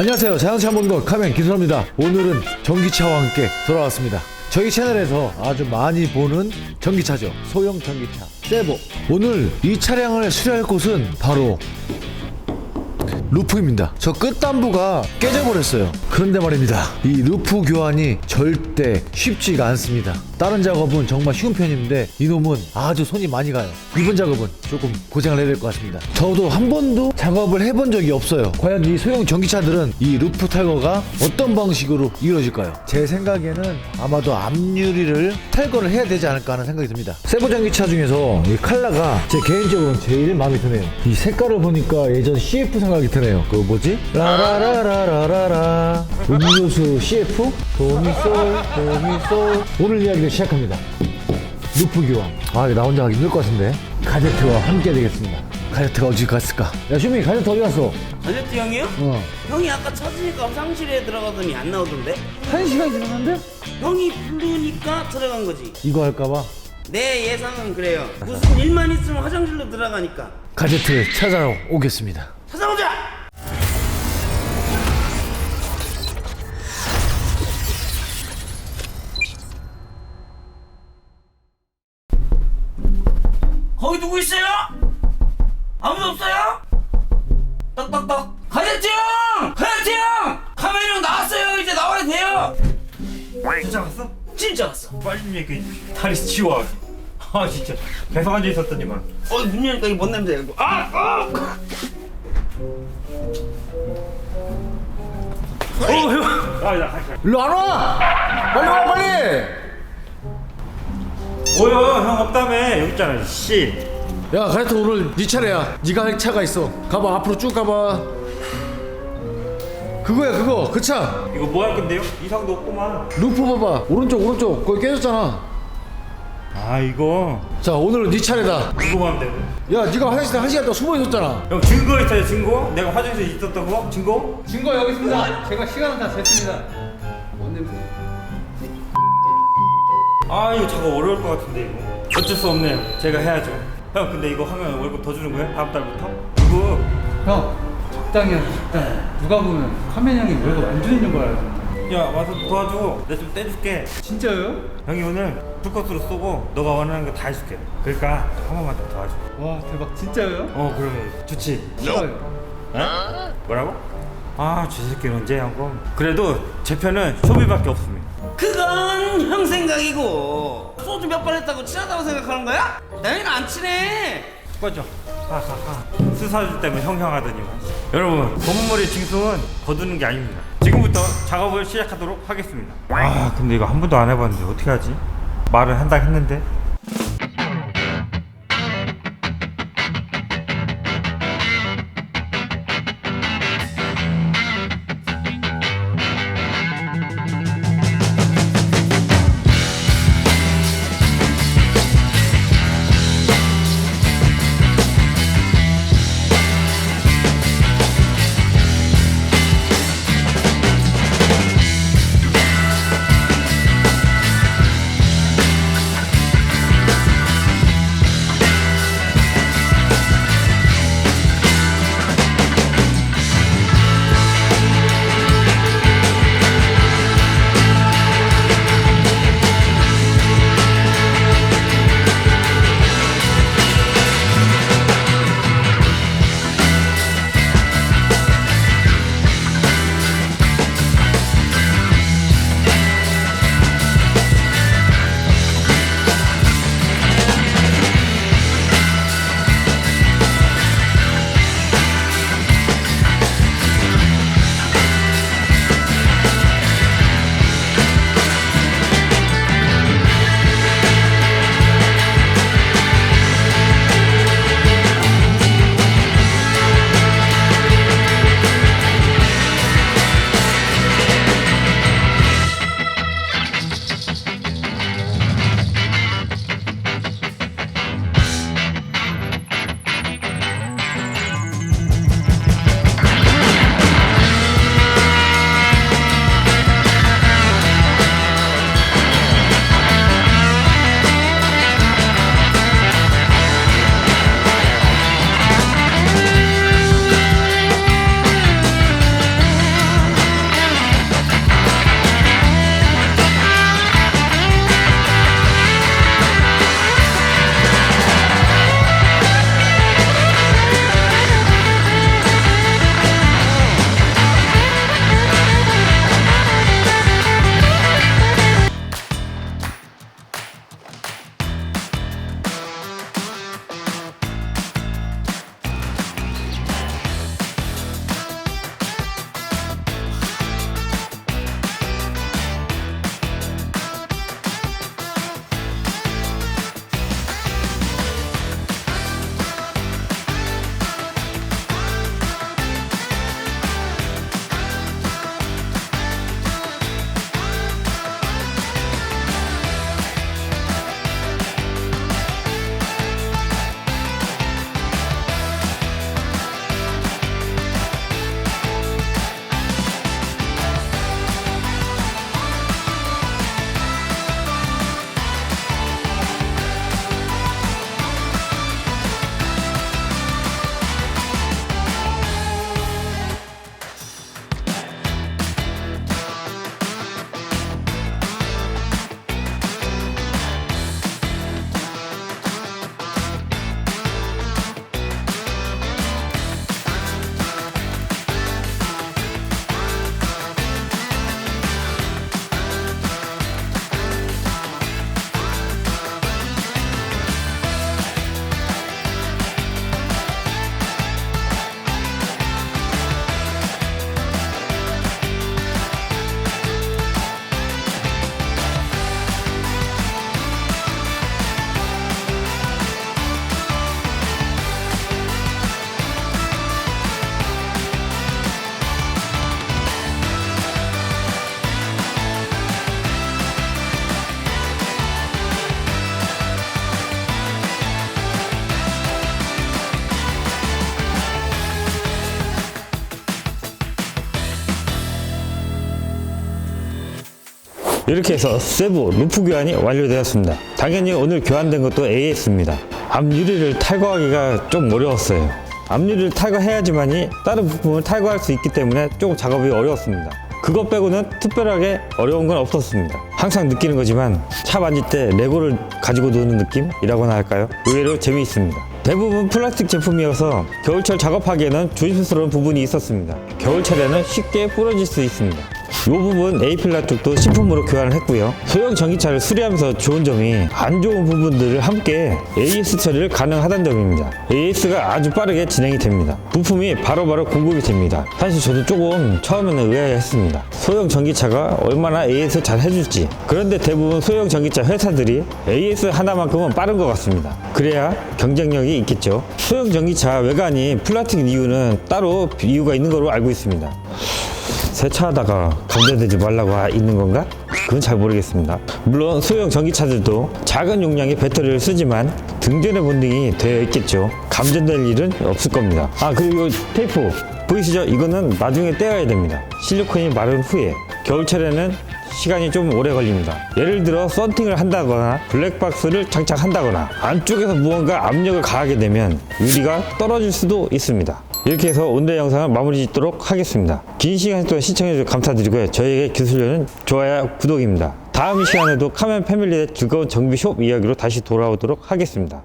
안녕하세요. 자동차 먹는 카멘 기술입니다. 오늘은 전기차와 함께 돌아왔습니다. 저희 채널에서 아주 많이 보는 전기차죠. 소형 전기차. 세보. 오늘 이 차량을 수리할 곳은 바로 루프입니다. 저 끝단부가 깨져버렸어요. 그런데 말입니다. 이 루프 교환이 절대 쉽지가 않습니다. 다른 작업은 정말 쉬운 편인데 이놈은 아주 손이 많이 가요. 이번 작업은 조금 고생을 해야 될 것 같습니다. 저도 한 번도 작업을 해본 적이 없어요. 과연 이 소형 전기차들은 이 루프 탈거가 어떤 방식으로 이루어질까요? 제 생각에는 아마도 앞유리를 탈거를 해야 되지 않을까 하는 생각이 듭니다. 세부 전기차 중에서 이 칼라가 제 개인적으로는 제일 마음에 드네요. 이 색깔을 보니까 예전 CF 생각이 드네요. 그 뭐지? 라라라라라라라 음료수 CF 도미솔 도미솔 오늘 이야기를 시작합니다. 루프 교환. 아, 이거 나 혼자 하기 힘들 것 같은데. 가제트와 함께 되겠습니다. 가제트가 어디 갔을까? 야, 슈미, 가제트 어디 갔어? 아저씨 형이요? 어. 형이 아까 찾으니까 화장실에 들어가더니 안 나오던데? 한 시간이 지났는데? 형이 부르니까 들어간 거지. 이거 할까봐 내 예상은 그래요. 무슨 일만 있으면 화장실로 들어가니까. 가제트 찾아오겠습니다. 찾아보자! 거기 누구 있어요? 아무도 없어요? 떡떡떡 가제트 형! 가제트 형! 카메라 형 나왔어요 이제 나와야 돼요 진짜 갔어? 진짜 왔어 빨리 좀 얘기해 다리 치워 아 진짜 계속 앉아 있었더니만 어, 문 여니까 이게 뭔 냄새야, 이거. 아! 아! 어 형 아나 할게 일로 안 와! 빨리 와, 빨리! 뭐야 형 없다며 여기 있잖아 씨 야, 가제트 오늘 네 차례야. 네가 할 차가 있어. 가봐, 앞으로 쭉 가봐. 그거야, 그거. 그 차. 이거 뭐 할 건데요? 이상도 없구만 루프 봐봐. 오른쪽, 오른쪽. 거기 깨졌잖아. 아 이거 자, 오늘은 네 차례다. 이거 하면 되고 야, 네가 화장실에 한 시간 동안 숨어 있었잖아. 형 증거 있어요 증거? 내가 화장실에 있었던 거? 증거? 증거 여기 있습니다. 제가 시간은 다 쟀습니다. 뭔 냄새? 아 이거 작업 어려울 것 같은데 이거 어쩔 수 없네요 제가 해야죠 형 근데 이거 하면 월급 더 주는 거예요? 다음 달부터? 이거 형, 적당히 하세요. 적당히. 누가 보면 카멘 형이 월급 안 주는 걸 알고. 야 와서 도와줘 내가 좀 떼줄게 진짜요? 형이 오늘 풀코스로 쏘고 너가 원하는 거 다 해줄게 그러니까 한 번만 더 도와줘 와 대박 진짜요? 어 그러면 좋지 싫어요. 어? 뭐라고? 아, 저 새끼는 언제 한 거? 그래도 제 편은 쇼비밖에 없습니다. 형 생각이고 소주 몇번 했다고 친하다고 생각하는 거야? 나는 안 친해 꺼져. 하하하. 수사주 때문에 형형하더니만. 여러분, 검은머리 징수는 거두는 게 아닙니다. 지금부터 작업을 시작하도록 하겠습니다. 아, 근데 이거 한 번도 안 해봤는데 어떻게 하지? 말은 한다 했는데. 이렇게 해서 세부 루프 교환이 완료되었습니다. 당연히 오늘 교환된 것도 AS입니다. 앞유리를 탈거하기가 좀 어려웠어요. 앞유리를 탈거해야지만이 다른 부품을 탈거할 수 있기 때문에 조금 작업이 어려웠습니다. 그것 빼고는 특별하게 어려운 건 없었습니다. 항상 느끼는 거지만 차 만질 때 레고를 가지고 노는 느낌이라고나 할까요? 의외로 재미있습니다. 대부분 플라스틱 제품이어서 겨울철 작업하기에는 조심스러운 부분이 있었습니다. 겨울철에는 쉽게 부러질 수 있습니다. 이 부분 A필라 쪽도 신품으로 교환을 했고요. 소형 전기차를 수리하면서 좋은 점이 안 좋은 부분들을 함께 AS 처리를 가능하다는 점입니다. AS가 아주 빠르게 진행이 됩니다. 부품이 바로바로 공급이 됩니다. 사실 저도 조금 처음에는 의아해했습니다. 소형 전기차가 얼마나 AS 잘 해줄지. 그런데 대부분 소형 전기차 회사들이 AS 하나만큼은 빠른 것 같습니다. 그래야 경쟁력이 있겠죠. 소형 전기차 외관이 플라스틱 이유는 따로 이유가 있는 걸로 알고 있습니다. 세차하다가 감전되지 말라고 하- 있는 건가? 그건 잘 모르겠습니다. 물론 소형 전기차들도 작은 용량의 배터리를 쓰지만 등전의 본능이 되어 있겠죠. 감전될 일은 없을 겁니다. 아 그리고 이 테이프 보이시죠? 이거는 나중에 떼어야 됩니다. 실리콘이 마른 후에 겨울철에는 시간이 좀 오래 걸립니다. 예를 들어 썬팅을 한다거나 블랙박스를 장착한다거나 안쪽에서 무언가 압력을 가하게 되면 유리가 떨어질 수도 있습니다. 이렇게 해서 오늘의 영상을 마무리 짓도록 하겠습니다. 긴 시간 동안 시청해주셔서 감사드리고요. 저희에게 기술료는 좋아요, 구독입니다. 다음 시간에도 카멘 패밀리의 즐거운 정비숍 이야기로 다시 돌아오도록 하겠습니다.